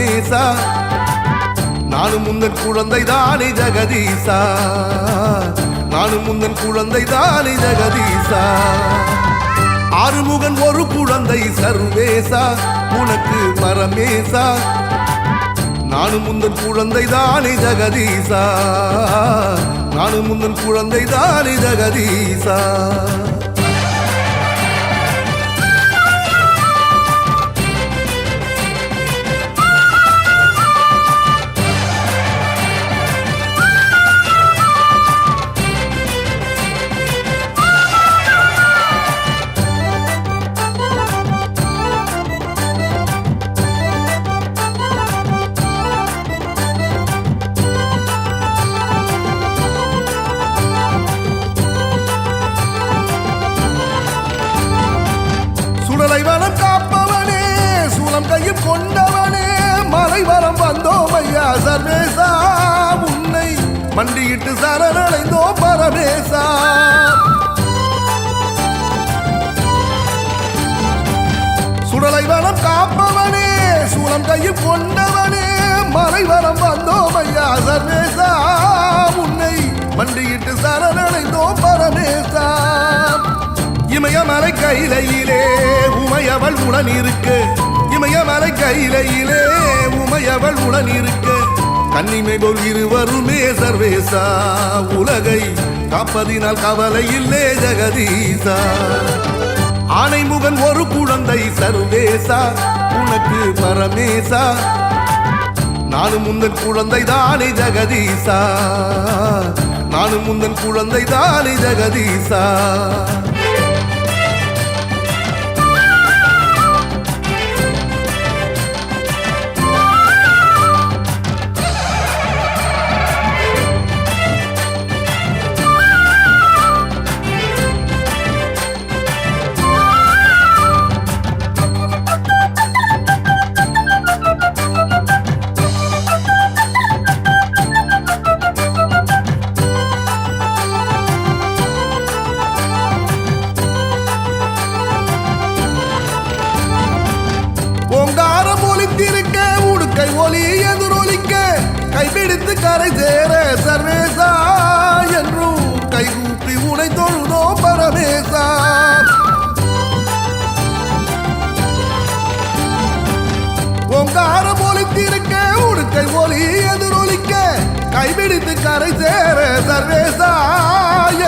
பரமேசா நானும் முந்தன் குழந்தை தானே ஜெகதீசா. நானும் முந்தன் குழந்தை தானே ஜெகதீசா. ஆறுமுகன் ஒரு குழந்தை சர்வேசா உனக்கு பரமேசா. நானும் முந்தன் குழந்தை தானே ஜெகதீசா. நானும் முந்தன் குழந்தை தானே ஜெகதீசா. மண்டியிட்டு சரணடைந்தோ பரமேசா. சுடலை வனம் காப்பவனே சூலம் கையில் கொண்டவனே மலை வரம் வந்தோம் ஐயா சர்வேசா. உன்னை மண்டியிட்டு சரணடைந்தோ பரமேசா. இமயமலை கையிலையிலே உமையவள் உடன் இருக்கு. இமயமலை கையிலையிலே உமையவள் உடன் இருக்கு. தன்னிமை போல் இருவருமே சர்வேசா. உலகை காப்பதினால் கவலை இல்லே ஜெகதீசா. ஆனைமுகன் ஒரு குழந்தை சர்வேசா. உனக்கு பரமேசா. நானும் முந்தன் குழந்தை தானே ஜெகதீசா. நானும் முந்தன் குழந்தை தானே ஜெகதீசா. கை ஒலி எதிரொலிக்க கைப்பிடித்து கரை சேர சர்வேசா என்றும் கைகூப்பி உனை தொழுதோ பரமேசா. ஓங்காரம் ஒலித்திருக்க உடுக்கை ஒலி எதிரொலிக்க கைப்பிடித்து கரை சேர சர்வேசா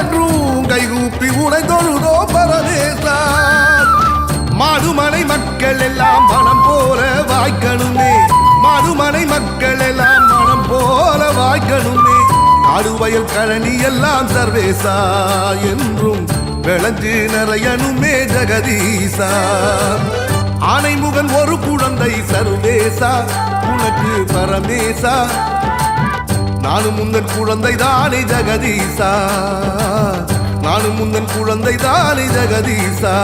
என்றும் கைகூப்பி உனை தொழுதோ பரமேசா. வயல் கழனி எல்லாம் சர்வேசா என்றும் விளஞ்சு நிறையனுமே ஜெகதீசா. ஆனைமுகன் ஒரு குழந்தை சர்வேசா உனக்கு பரமேசா. நானும் முந்தன் குழந்தை தானே ஜெகதீசா. நானும் முந்தன் குழந்தை தானே ஜெகதீசா.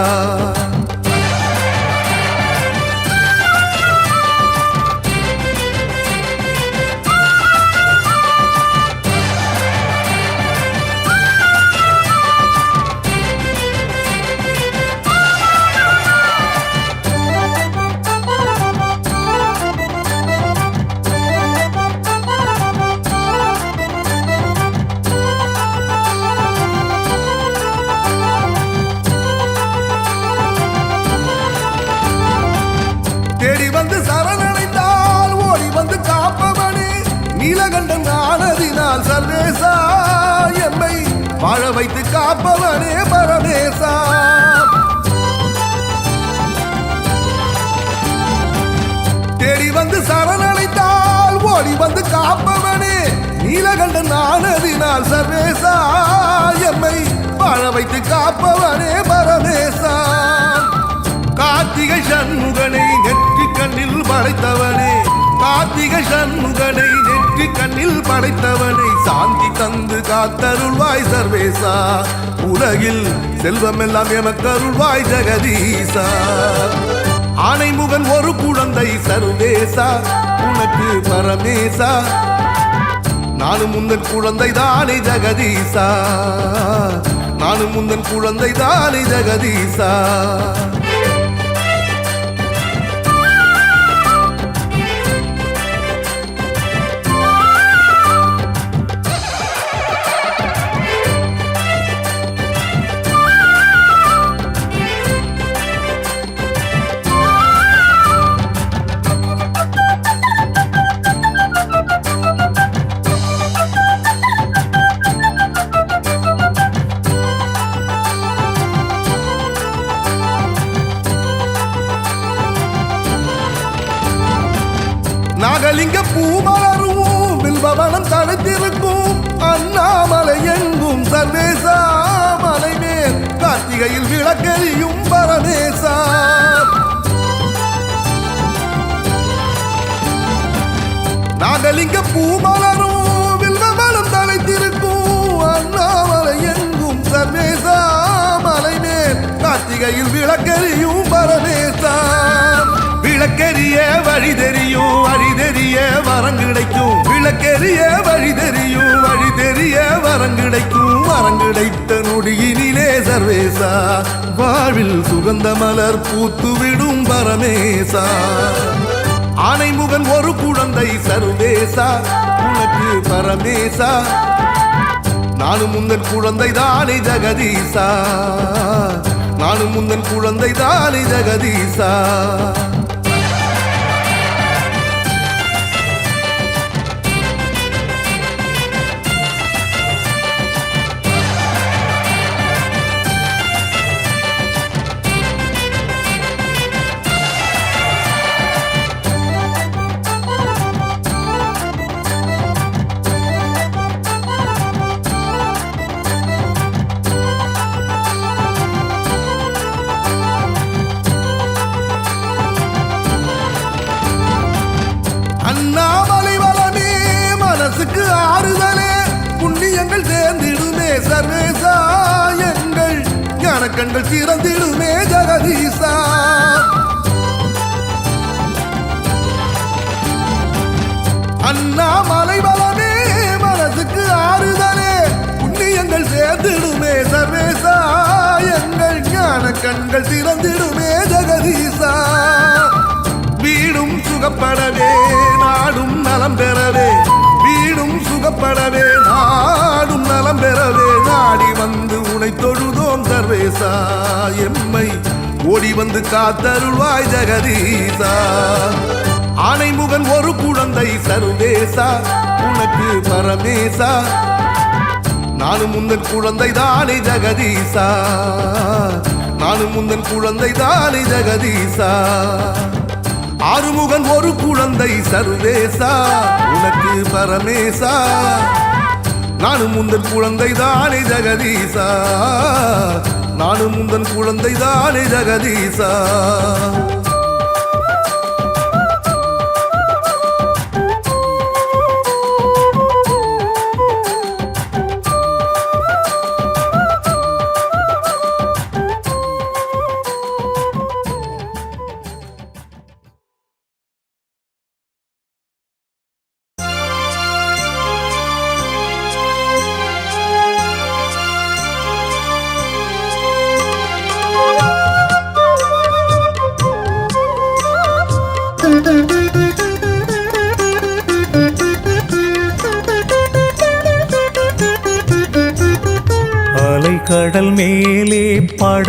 நான் சர்வேசா என்னை வாழ வைத்து காப்பவனே பரமேசா. தேடி வந்து சரணடைந்தால் ஓடி வந்து காப்பவனே. நீலகண்ட நானதினால் சர்வேசா என்னை வாழ வைத்து காப்பவனே பரமேசா. கார்த்திகை சண்முகனை நெற்றி கண்ணில் படைத்தவனே. கார்த்திகை சண்முகனை நெற்றி கண்ணில் படைத்தவனே. சாந்தி தந்து காத்தருள்வாய் சர்வேசா. உலகில் செல்வமெல்லாம் எமக்கருள்வாய் ஜெகதீசா. ஆனைமுகன் ஒரு குழந்தை சர்வேசா. உனக்கு பரமேசா. நானும் முந்தன் குழந்தை தானே ஜெகதீசா. நானும் முந்தன் குழந்தை தானே ஜெகதீசா. கார்த்திகையில் விளக்கெரியும் பரமேசா நாகலிங்க பூமலரும் வில்வவனம் தழைத்திருக்கும் அண்ணாமலை எங்கும் சர்வேசா. மலை மேல் கார்த்திகையில் விளக்கெரியும் பரமேசா. விளக்கெரிய வழி தெரியும் வழி தெரிய வரம் கிடைக்கும் விளக்கெரிய வழி தெரியும் வழி தெரிய வரம் கிடைக்கும் வரம் கிடைத்த நொடியினிலே சர்வேசா வாழ்வில் சுகந்த மலர் பூத்துவிடும் பரமேசா. ஆனைமுகன் ஒரு குழந்தை சர்வேசா உனக்கு பரமேசா. நானும் முந்தன் குழந்தை தானே ஜெகதீசா. நானும் முந்தன் குழந்தை தானே ஜெகதீசா. ஞானக்கண்கள் சிறந்திடுமே ஜெகதீசா. அண்ணாமலை வளமே மனசுக்கு ஆறுதலே. புண்ணியங்கள் சேர்ந்திடுமே சர்வேசா. எங்கள் ஞான கண்கள் சிறந்திடும் ஏசா எம்மை ஓடி வந்து காத்தருள்வாய் ஜெகதீசா. ஆனைமுகன் ஒரு குழந்தை சர்வேசா உனக்கு பரமேசா. நானும் முந்தன் குழந்தை தானே ஜெகதீசா. நானும் முந்தன் குழந்தை தானே ஜெகதீசா. ஆறுமுகன் ஒரு குழந்தை சர்வேசா உனக்கு பரமேசா. நானும் முந்தன் குழந்தை தானே ஜெகதீசா. நானும் உந்தன் குழந்தை தானே ஜெகதீசா.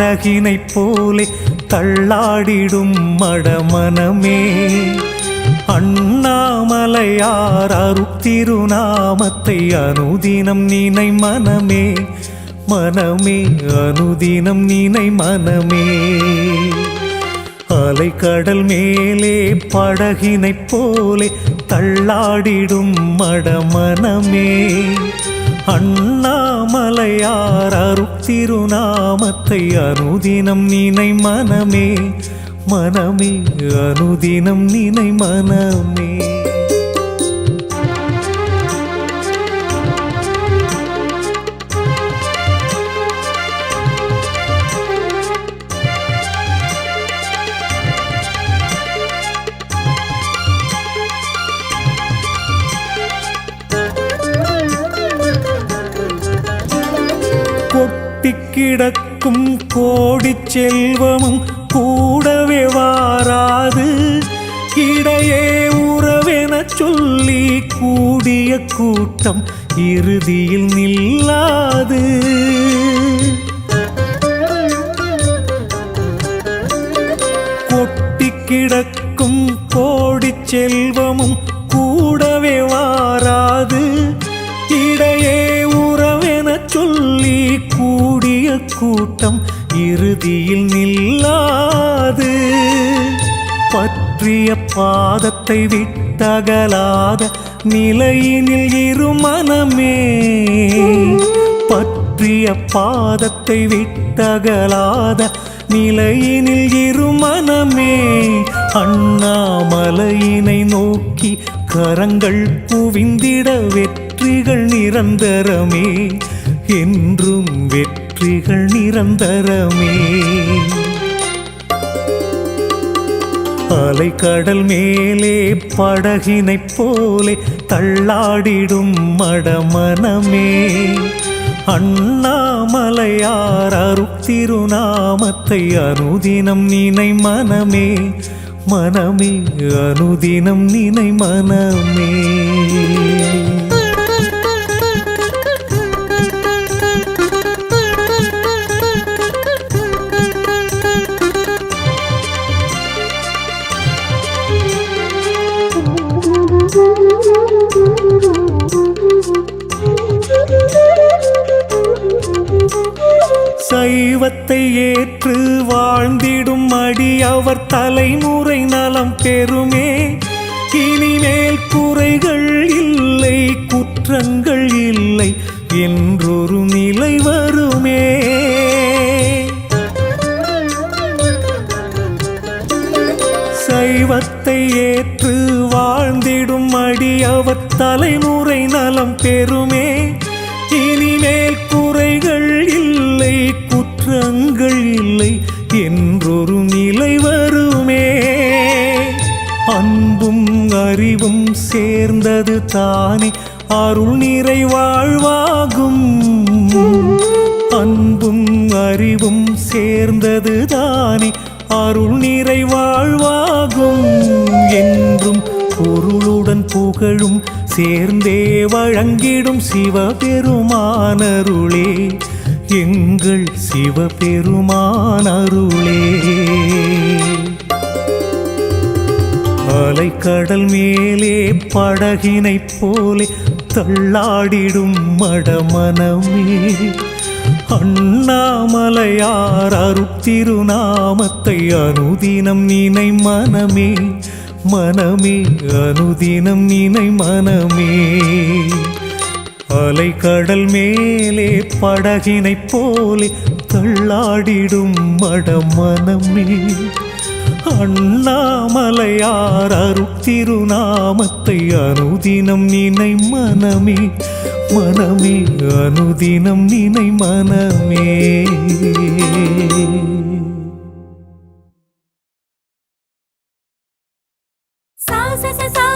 படகினைப் போலே தள்ளாடிடும் மடமனமே. அண்ணாமலையார் அருத்திருநாமத்தை அனுதினம் நினை மனமே. மனமே அனுதினம் நினை மனமே. அலைக்கடல் மேலே படகினைப் போலே தள்ளாடிடும் மடமனமே. அண்ணாமலையார் அருத்திருநாமத்தை அனுதினம் நினை மனமே மனமே அனுதினம் நினை மனமே. கிடக்கும் கோடி செல்வமும் கூடவே வாராது. இடையே உறவென சொல்லி கூடிய கூட்டம் இறுதியில் நில்லாது. கொட்டி கிடக்கும் கோடி செல்வமும் கூட்டம் இறுதியில் நில்லாது. பற்றிய பாதத்தை விட்டகலாத நிலையினில் இருமனமே பற்றிய பாதத்தை விட்டகலாத நிலையினில் இருமனமே அண்ணாமலையினை நோக்கி கரங்கள் குவிந்திட வெற்றிகள் நிரந்தரமே. என்றும் வெற்றி வெற்றிகள் நிரந்தரமே. அலைக்கடல் மேலே படகினைப் போலே தள்ளாடிடும் மடமனமே. அண்ணாமலையார் அருத்திருநாமத்தை அனுதினம் நினை மனமே. மனமே அனுதினம் நினை மனமே. சைவத்தை ஏற்று வாழ்ந்திடும் அடி அவர் தலைமுறை நலம் பெறுமே. இனிமேல் குறைகள் இல்லை குற்றங்கள் இல்லை என்றொரு நிலை வருமே. சைவத்தை ஏற்று வாழ்ந்திடும் அடி அவர் தலைமுறை நலம் பெறுமே. இனிமேல் குறைகள் இல்லை குற்றங்கள் இல்லை என்றொரு நிலை வருமே. அன்பும் அறிவும் சேர்ந்தது தானே அருள் நிறை வாழ்வாகும். அன்பும் அறிவும் சேர்ந்தது தானே அருள் நிறை வாழ்வாகும். என்றும் பொருளுடன் புகழும் சேர்ந்தே வழங்கிடும் சிவபெருமானருளே. எங்கள் சிவபெருமானருளே. அலைக்கடல் மேலே படகினை போலே தள்ளாடிடும் மடமனமே. அண்ணாமலையார் அருத்திருநாமத்தை அனுதினம் நினை மனமே மனமே அனுதினம் நினை மனமே. அலை கடல் மேலே படகினை போலே தள்ளாடிடும் மட மனமே. அண்ணாமலையார் அருத்திருநாமத்தை அனுதினம் நினை மனமே. மனமே அனுதினம் நினை மனமே.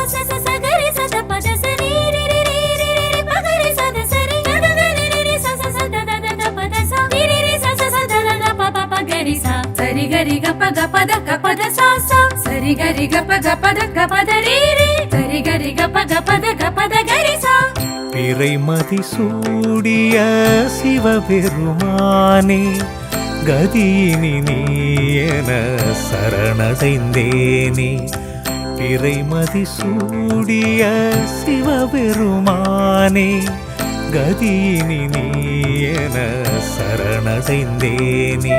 ச ச சா ச ச ச க ரி ச த ப த ச ரி ரி ரி ரி ரி ரி ரி ப க ரி ச த ச ரி க க க ரி ரி ரி ச ச ச த த த த ப த ச ரி ரி ரி ச ச ச த த த ப ப ப க ரி ச ச ரி க ரி க ப க ப த க ப த ச ச ச ரி க ரி க ப க ப த க ப த ரி ரி ச ரி க ரி க ப க ப த க ப த க ரி ச பிறைமதி சூடிய சிவபெருமானே கதியினி நீ என சரணடைந்தேனே. பிறைமதி சூடிய சிவபெருமானே கதியினி நீ சரணடைந்தேனே.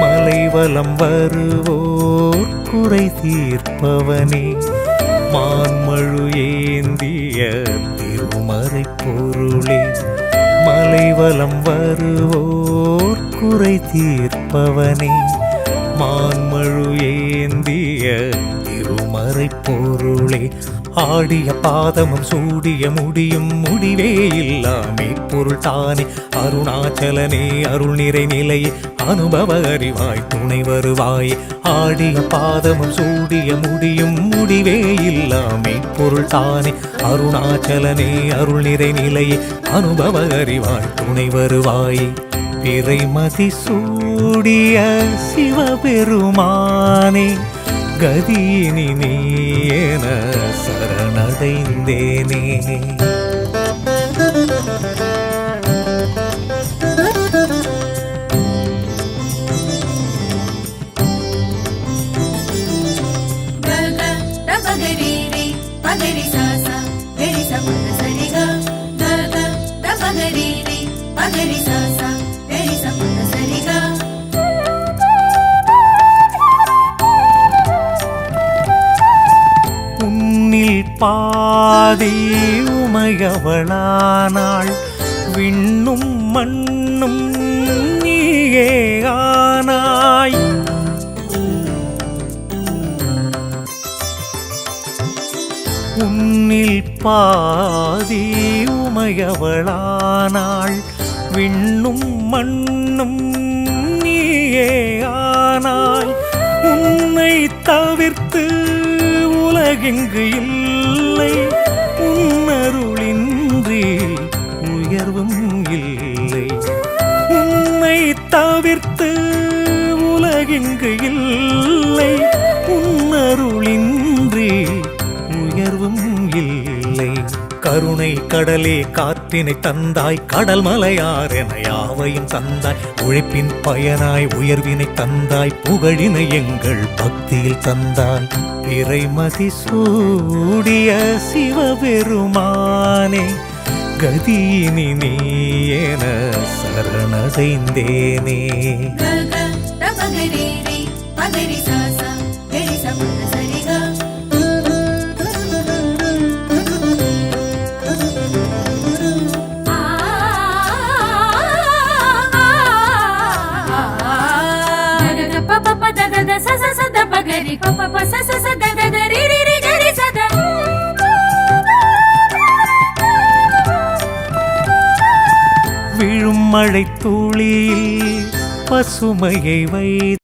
மலைவலம் வருவோர் குறை தீர்ப்பவனே மான்மழு ஏந்திய திருமறை பொருளே. மலைவலம் வருவோர் குறை தீர்ப்பவனே மான்மழு திருமறை பொருளே ஆடிய பாதமும் சூடிய முடியும் முடிவே இல்லாமே. பொருள் தானே அருணாச்சலனே அருள் நிறை நிலையே. அனுபவ அறிவாய் துணை வருவாய். ஆடிய பாதமும் சூடிய முடியும் முடிவே இல்லாமே. பொருள் தானே அருணாச்சலனே அருள் நிறை நிலையே. அனுபவ அறிவாய் துணை வருவாய். பிறைமதி சூடிய சிவபெருமானே. கதியினி நீ என சரணடைந்தேனே பாதி உமையவளானாள். விண்ணும் மண்ணும் நீயே ஆனாய். உன்னில் பாதி உமையவளானாள். விண்ணும் மண்ணும் நீயே ஆனாய். உன்னை தவிர்த்து உலகெங்கு இல்லை. உன்னருளின்றி உயர்வும் இல்லை. உன்னை தவிர்த்து உலகெங்கு இல்லை. உன்னருளின்றி கருணை கடலே காற்றினை தந்தாய் கடல் மலையார் என யாவையும் தந்தாய் உழைப்பின் பயனாய் உயர்வினை தந்தாய் புகழினை எங்கள் பக்தியில் தந்தாய். இறைமதி சூடிய சிவபெருமானே கதியினி நீ என சரணடைந்தேனே பகரி சாசா ச த பகரி ப ப ப ச ச ச த விழும் மழை துளியில் பசுமையை வைத்து